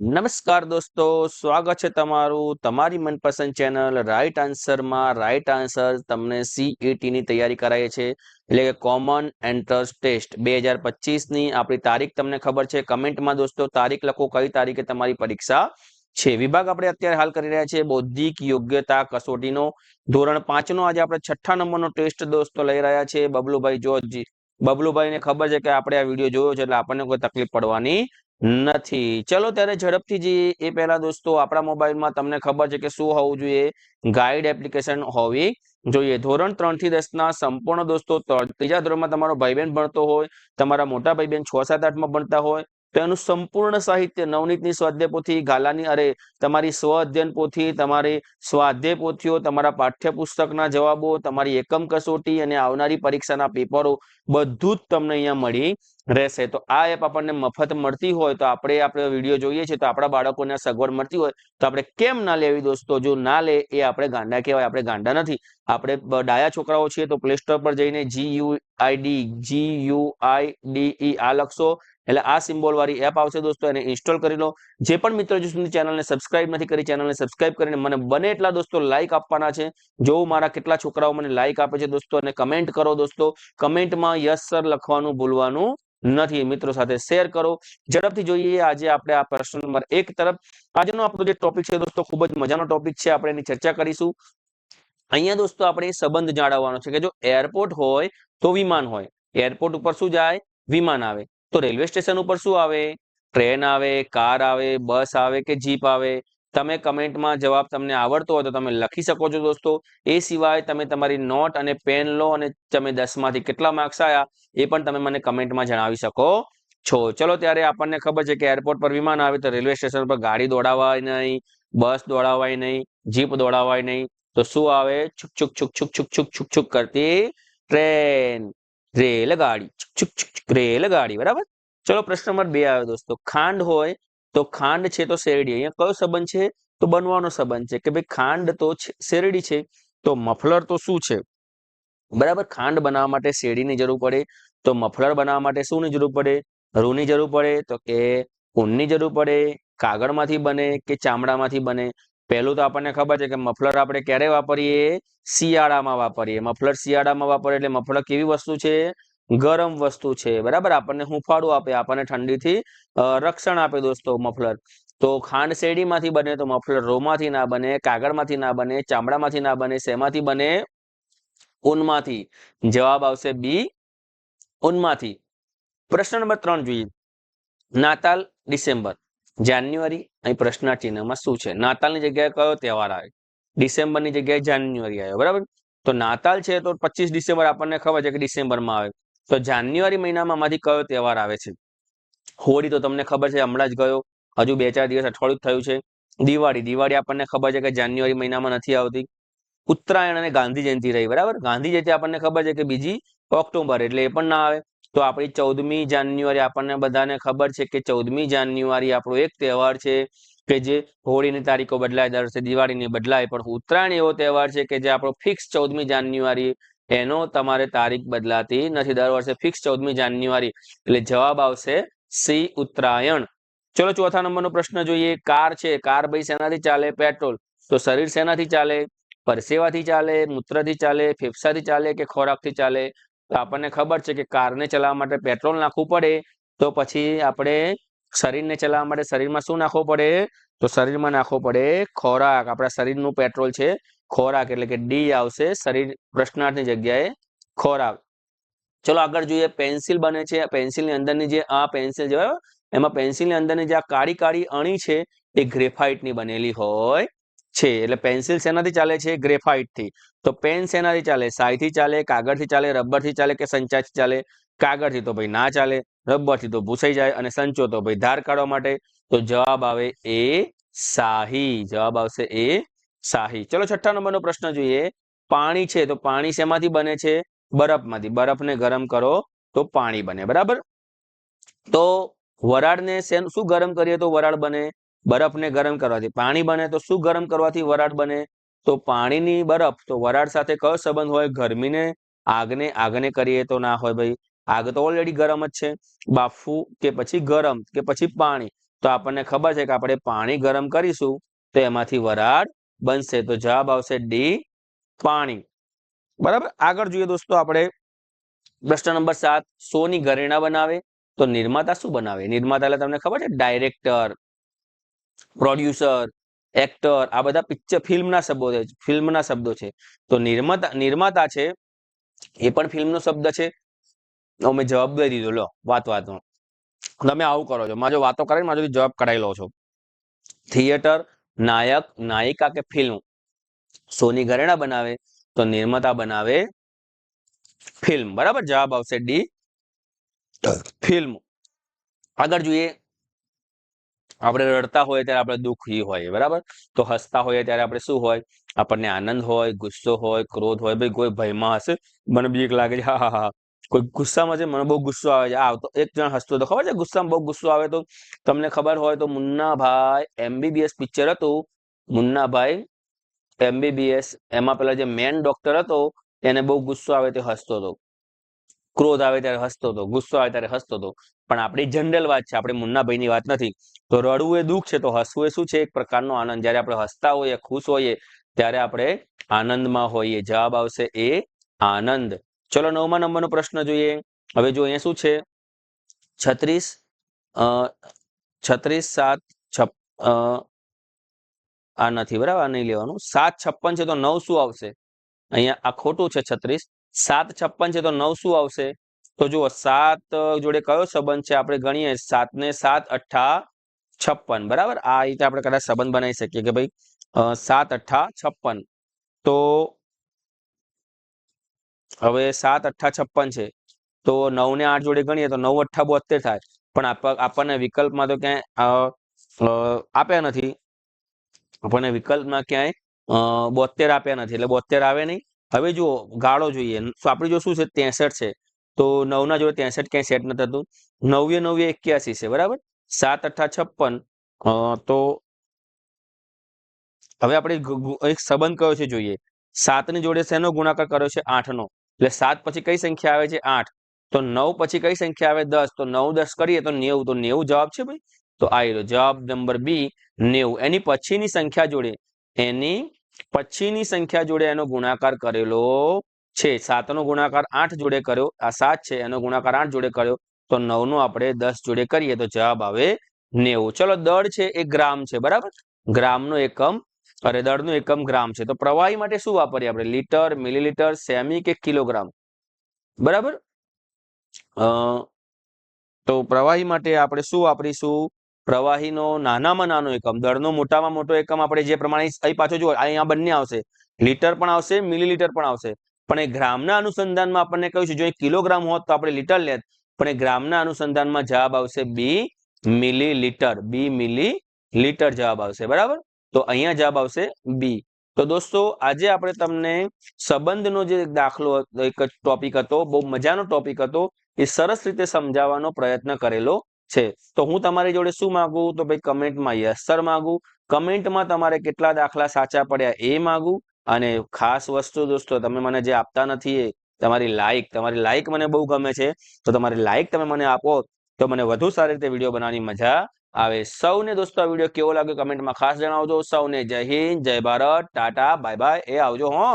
નમસ્કાર દોસ્તો, સ્વાગત છે તમારું તમારી મનપસંદ ચેનલ રાઈટ આન્સરમાં. રાઈટ આન્સર તમને સીઈટીની તૈયારી કરાય છે, એટલે કે કોમન એન્ટ્રન્સ ટેસ્ટ. બે હજાર પચીસની આપણી તારીખ તમને ખબર છે. કમેન્ટમાં દોસ્તો તારીખ લખો, કઈ તારીખે તમારી પરીક્ષા છે. વિભાગ આપણે અત્યારે હાલ કરી રહ્યા છીએ બૌદ્ધિક યોગ્યતા કસોટીનો. ધોરણ પાંચનો આજે આપણે છઠ્ઠા નંબરનો ટેસ્ટ દોસ્તો લઈ રહ્યા છે. બબલુભાઈ જોજી. બબલુભાઈને ખબર છે કે આપણે આ વીડિયો જોયો છે, એટલે આપણને કોઈ તકલીફ પડવાની નથી. ચલો ત્યારે ઝડપથી જઈએ એ પહેલા દોસ્તો આપણા મોબાઈલમાં તમને ખબર છે કે શું હોવું જોઈએ? ગાઈડ એપ્લિકેશન હોવી જોઈએ. ધોરણ ત્રણથી દસ ના સંપૂર્ણ દોસ્તો ત્રીજા ધોરણમાં તમારો ભાઈ બહેન ભણતો હોય, તમારા મોટા ભાઈ બહેન છ સાત આઠમાં ભણતા હોય, તો એનું સંપૂર્ણ સાહિત્ય નવનીતની સ્વાધ્યાય પોથી ગાલાની, અરે, તમારી સ્વ અધ્યયન પોથી તમારી સ્વાધ્યાય પોથીઓ તમારા પાઠ્યપુસ્તકના જવાબો, તમારી એકમ કસોટી અને આવનારી પરીક્ષાના પેપરો બધું જ તમને અહીંયા મળી રહેશે. તો આ એપ આપણને મફત મળતી હોય તો આપણે આપણે વીડિયો જોઈએ છીએ તો આપણા બાળકોને સગવડ મળતી હોય તો આપણે કેમ ના લેવી દોસ્તો? જો ના લે એ આપણે ગાંડા કહેવાય. આપણે ગાંડા નથી. આપણે ડાયા છોકરાઓ છીએ તો પ્લે સ્ટોર પર જઈને G U I D G U I D E આ લખશો. એટલે આ સિમ્બોલ વાળી એપ આવશે દોસ્તો. એને ઇન્સ્ટોલ કરી લો. જે પણ મિત્રો સુધી ચેનલને સબસ્ક્રાઇબ નથી કરી ચેનલને સબસ્ક્રાઇબ કરીને મને બને એટલા દોસ્તો લાઇક આપવાના છે. જો મારા કેટલા છોકરાઓ મને લાઇક આપે છે દોસ્તો અને કમેન્ટ કરો દોસ્તો. કમેન્ટમાં યસ સર લખવાનું ભૂલવાનું નથી. મિત્રો સાથે શેર કરો. ઝડપથી જોઈએ આજે આપણે આ પ્રશ્ન નંબર એક તરફ. આજનો આપણો જે ટોપિક છે દોસ્તો, ખૂબ જ મજાનો ટોપિક છે. આપણે એની ચર્ચા કરીશું. અહીંયા દોસ્તો આપણે સંબંધ જાળવવાનો છે કે જો એરપોર્ટ હોય તો વિમાન હોય. એરપોર્ટ ઉપર શું જાય? વિમાન આવે. તો રેલવે સ્ટેશન ઉપર શું આવે? ટ્રેન આવે, કાર આવે, બસ આવે કે જીપ આવે? તમે કમેન્ટમાં જવાબ તમને આવડતો હોય તો તમે લખી શકો છો દોસ્તો. એ સિવાય તમે તમારી નોટ અને પેન લો અને તમે દસમાંથી કેટલા માર્ક્સ આવ્યા એ પણ તમે મને કમેન્ટમાં જણાવી શકો છો. ચલો ત્યારે આપણને ખબર છે કે એરપોર્ટ પર વિમાન આવે તો રેલવે સ્ટેશન પર ગાડી દોડાવાય નહીં, બસ દોડાવાય નહીં, જીપ દોડાવાય નહીં. તો શું આવે? છુક છુક છુક છુક છુક છુક છુક છુક કરતી ટ્રેન. રેલગાડી. છુક છુક છુક. રેલગાડી. બરાબર? ચલો પ્રશ્ન નંબર બે આવ્યો દોસ્તો. ખાંડ હોય તો ખાંડ છે તો શેરડી. અહીંયા કયો સંબંધ છે? તો બનવાનો સંબંધ છે કે ભાઈ ખાંડ તો શેરડી છે. તો મફલર તો શું છે? બરાબર, ખાંડ બનાવવા માટે શેરડીની જરૂર પડે. તો મફલર બનાવવા માટે શુંની જરૂર પડે? રૂની જરૂર પડે? તો કે ઊનની જરૂર પડે? કાગળમાંથી બને કે ચામડામાંથી બને? પહેલું તો આપણને ખબર છે કે મફલર આપણે ક્યારે વાપરીએ? શિયાળામાં વાપરીએ. મફલર શિયાળામાં વાપરીએ એટલે મફલર કેવી વસ્તુ છે? ગરમ વસ્તુ છે, બરાબર? આપણને હુંફાળું આપે, આપણને ઠંડીથી રક્ષણ આપે દોસ્તો મફલર. તો ખાંડ શેરડીમાંથી બને તો મફલર રોમાંથી ના બને, કાગળમાંથી ના બને, ચામડામાંથી ના બને, શેમાંથી બને? ઊનમાંથી. જવાબ આવશે બી, ઊનમાંથી. પ્રશ્ન નંબર ત્રણ જોઈએ. નાતાલ, ડિસેમ્બર. જાન્યુઆરી અહીં પ્રશ્ન ચિહ્નમાં શું છે? નાતાલની જગ્યાએ કયો તહેવાર આવે? ડિસેમ્બરની જગ્યાએ જાન્યુઆરી આવ્યો, બરાબર? તો નાતાલ છે તો પચીસ ડિસેમ્બર આપણને ખબર છે કે ડિસેમ્બરમાં આવે. તો જાન્યુઆરી મહિનામાં આમાંથી કયો તહેવાર આવે છે? હોળી તો તમને ખબર છે, હમણાં જ ગયો. હજુ બે ચાર દિવસ અઠવાડિયું થયું છે. દિવાળી દિવાળી આપણને ખબર છે કે જાન્યુઆરી મહિનામાં નથી આવતી. ઉત્તરાયણ અને ગાંધી જયંતિ રહી, બરાબર? ગાંધી જયંતિ આપણને ખબર છે કે બીજી ઓક્ટોબર, એટલે એ પણ ના આવે. તો આપણી ચૌદમી જાન્યુઆરી આપણને બધાને ખબર છે કે ચૌદમી જાન્યુઆરી આપણો એક તહેવાર છે કે જે હોળીની તારીખો બદલાય, દર વર્ષે દિવાળીની બદલાય. પણ ઉત્તરાયણ એવો તહેવાર છે કે જે આપણો ફિક્સ ચૌદમી જાન્યુઆરી એનો તમારે તારીખ બદલાતી નથી. દર વર્ષે ફિક્સ ચૌદમી જાન્યુઆરી એટલે જવાબ આવશે સી ઉત્તરાયણ. ચલો ચોથા નંબરનો પ્રશ્ન જોઈએ. કાર છે. કાર ભાઈ શેનાથી ચાલે? પેટ્રોલ. તો શરીર શેનાથી ચાલે? પરસેવાથી ચાલે? મૂત્રથી ચાલે? ફેફસાથી ચાલે કે ખોરાકથી ચાલે? તો આપણને ખબર છે કે કારને ચલાવવા માટે પેટ્રોલ નાખવું પડે. તો પછી આપણે શરીરને ચલાવવા માટે શરીરમાં શું નાખવું પડે? તો શરીરમાં નાખવો પડે ખોરાક. આપણા શરીરનું પેટ્રોલ છે. ખોરાક એટલે કે ડી આવશે શરીર પ્રશ્નાર્થની જગ્યાએ ખોરાક. ચલો આગળ જોઈએ પેન્સિલ બને છે. પેન્સિલની અંદરની જે આ પેન્સિલ જે એમાં પેન્સિલની અંદરની જે આ કાળી કાળી અણી છે, એ ગ્રેફાઇટની બનેલી હોય છે. એટલે પેન્સિલ શેનાથી ચાલે છે? ગ્રેફાઇટથી. તો પેન શેનાથી ચાલે? સાયથી ચાલે, કાગળથી ચાલે, રબરથી ચાલે કે સંચાથી ચાલે? કાગળથી તો ભાઈ ના ચાલે. રબરથી તો ભૂસાઈ જાય અને સંચો તો ભાઈ ધાર કાઢવા માટે. તો જવાબ આવે એ શાહી. જવાબ આવશે એ શાહી. ચલો છઠ્ઠા નંબરનો પ્રશ્ન જોઈએ. પાણી છે તો પાણી શેમાંથી બને છે? બરફમાંથી. બરફને ગરમ કરો તો પાણી બને. બરાબર? તો વરાળને શું ગરમ કરીએ તો વરાળ બને? બરફને ગરમ કરવાથી. પાણી બને તો શું ગરમ કરવાથી વરાળ બને? તો પાણીની બરફ. તો વરાળ સાથે કયો સંબંધ હોય? ગરમીને આગને આગને કરીએ તો ના હોય ભાઈ. આગ તો ઓલરેડી ગરમ જ છે. બાફવું કે પછી ગરમ કે પછી પાણી. તો આપણને ખબર છે કે આપણે પાણી ગરમ કરીશું તો એમાંથી વરાળ બનશે. તો જવાબ આવશે ડી, પાણી. બરાબર? આગળ જોઈએ દોસ્તો, આપણે પ્રશ્ન નંબર સાત, સોની ઘરેણા બનાવે તો નિર્માતા શું બનાવે? નિર્માતા એટલે તમને ખબર છે? ડાયરેક્ટર, પ્રોડ્યુસર, એક્ટર, આ બધા પિક્ચર ફિલ્મના શબ્દો છે, ફિલ્મના શબ્દો છે. તો નિર્માતા નિર્માતા છે, એ પણ ફિલ્મનો શબ્દ છે. મેં જવાબ દઈ દીધો, લો, વાત વાતનો. તમે આવું કરો છો. મારો વાતો કરીને મારો જવાબ કઢાઈ લો છો. થિયેટર નાયક નાયિકા કે ફિલ્મ? સોની ઘરેણા બનાવે તો નિર્માતા બનાવે ફિલ્મ. બરાબર? જવાબ આવશે ડી. ફિલ્મ. આગળ જોઈએ. આપણે રડતા હોય ત્યારે આપણે દુઃખી હોય બરાબર? તો હસતા હોઈએ ત્યારે આપણે શું હોય? આપણને આનંદ હોય ગુસ્સો હોય ક્રોધ હોય ભાઈ કોઈ ભયમાં હશે મને બીક લાગે છે હા હા હા. કોઈ ગુસ્સામાં છે, મને બહુ ગુસ્સો આવે છે. આવતો એક જણ હસતો હતો. ખબર છે? ગુસ્સામાં બહુ ગુસ્સો આવે તો તમને ખબર હોય તો મુન્નાભાઈ એમબીબીએસ પિક્ચર હતું. મુન્નાભાઈ એમબીબીએસ, એમાં પેલા જે મેન ડોક્ટર હતો, એને બહુ ગુસ્સો આવે તે હસતો હતો. ક્રોધ આવે ત્યારે હસતો હતો. ગુસ્સો આવે ત્યારે હસતો હતો. પણ આપણી જનરલ વાત છે, આપણે મુન્નાભાઈની વાત નથી. તો રડવું એ દુઃખ છે, તો હસવું એ શું છે? એક પ્રકારનો આનંદ. જ્યારે આપણે હસતા હોઈએ, ખુશ હોઈએ, ત્યારે આપણે આનંદમાં હોઈએ. જવાબ આવશે એ આનંદ. ચલો નવમા નંબરનો પ્રશ્ન જોઈએ. હવે જો અહીંયા શું છે? છત્રીસ છત્રીસ, સાત, છપ આ નથી બરાબર, આ નહીં લેવાનું. સાત, છપ્પન છે તો નવ શું આવશે? અહીંયા આ ખોટું છે છત્રીસ. સાત, છપ્પન છે તો નવ શું આવશે? તો જુઓ, સાત જોડે કયો સંબંધ છે? આપણે ગણીએ સાત ને સાત અઠ્ઠા છપ્પન. બરાબર? આ રીતે આપણે કદાચ સંબંધ બનાવી શકીએ કે ભાઈ સાત અઠ્ઠા છપ્પન. તો હવે સાત અઠ્ઠા છપ્પન છે. તો નવ ને આઠ જોડે ગણીએ તો નવ અઠ્ઠા બોતેર થાય. પણ આપણને વિકલ્પમાં તો ક્યાંય આપ્યા નથી. આપણને વિકલ્પમાં ક્યાંય બોતેર આપ્યા નથી. એટલે બોતેર આવે નહીં. હવે જુઓ, ગાળો જોઈએ. તો આપણે જો શું છે? ત્રેસઠ છે. તો નવના જોડે ત્રેસઠ ક્યાંય સેટ નથી થતું. નવે નવે એક્યાસી છે. બરાબર? સાત અઠ્ઠા છપ્પન. તો હવે આપણે એક સંબંધ કયો છે? જોઈએ. સાતની જોડે શેનો ગુણાકાર કર્યો છે? આઠનો. એટલે સાત પછી કઈ સંખ્યા આવે છે? આઠ. તો નવ પછી કઈ સંખ્યા આવે? દસ. તો નવ દસ કરીએ તો નેવું. તો નેવું જવાબ છે ભાઈ? તો આ જવાબ નંબર બી, નેવું. એની પછીની સંખ્યા જોડે, એની પછીની સંખ્યા જોડે એનો ગુણાકાર કરેલો છે. સાતનો ગુણાકાર આઠ જોડે કર્યો. આ સાત છે, એનો ગુણાકાર આઠ જોડે કર્યો. તો નવ નો આપણે દસ જોડે કરીએ તો જવાબ આવે નેવું. ચલો દળ છે એ ગ્રામ છે, બરાબર? ગ્રામનો એકમ અરે, દળનું એકમ ગ્રામ છે. તો પ્રવાહી માટે શું વાપરીએ આપણે? લીટર, મિલીલીટર, સેમી કે કિલોગ્રામ? બરાબર? તો પ્રવાહી માટે આપણે શું વાપરીશું? પ્રવાહીનો નાનામાં નાનો એકમ, દળનો મોટામાં મોટો એકમ આપણે જે પ્રમાણે અહીં પાછો જુઓ અહીંયા બંને આવશે. લીટર પણ આવશે, મિલીલીટર પણ આવશે. પણ એ ગ્રામના અનુસંધાનમાં આપણને કહ્યું છે, જો કિલોગ્રામ હોત તો આપણે લીટર લેત. પણ એ ગ્રામના અનુસંધાનમાં જવાબ આવશે બી મિલીલીટર. બી મિલી લીટર જવાબ આવશે. બરાબર? તો અહીંયા જવાબ આવશે બી. તો દોસ્તો, આજે આપણે તમને સંબંધનો જે દાખલો એક ટોપિક હતો, બહુ મજાનો ટોપિક હતો, એ સરસ રીતે સમજાવવાનો પ્રયત્ન કરેલો છે. તો હું તમારી જોડે શું માંગુ? તો ભાઈ કમેન્ટમાં યસ સર માંગુ. કમેન્ટમાં તમારે કેટલા દાખલા સાચા પડ્યા એ માંગુ. અને ખાસ વસ્તુ દોસ્તો, તમે મને જે આપતા નથી એ, તમારી લાઈક તમારી લાઈક મને બહુ ગમે છે. તો તમારી લાઈક તમે મને આપો, તો મને વધુ સારી રીતે વીડિયો બનાવવાની મજા આવે. સૌને દોસ્તો, આ વીડિયો કેવો લાગ્યો કમેન્ટમાં ખાસ જણાવજો. સૌને જય હિન્દ, જય ભારત, ટાટા, બાય બાય, એ આવજો, હો.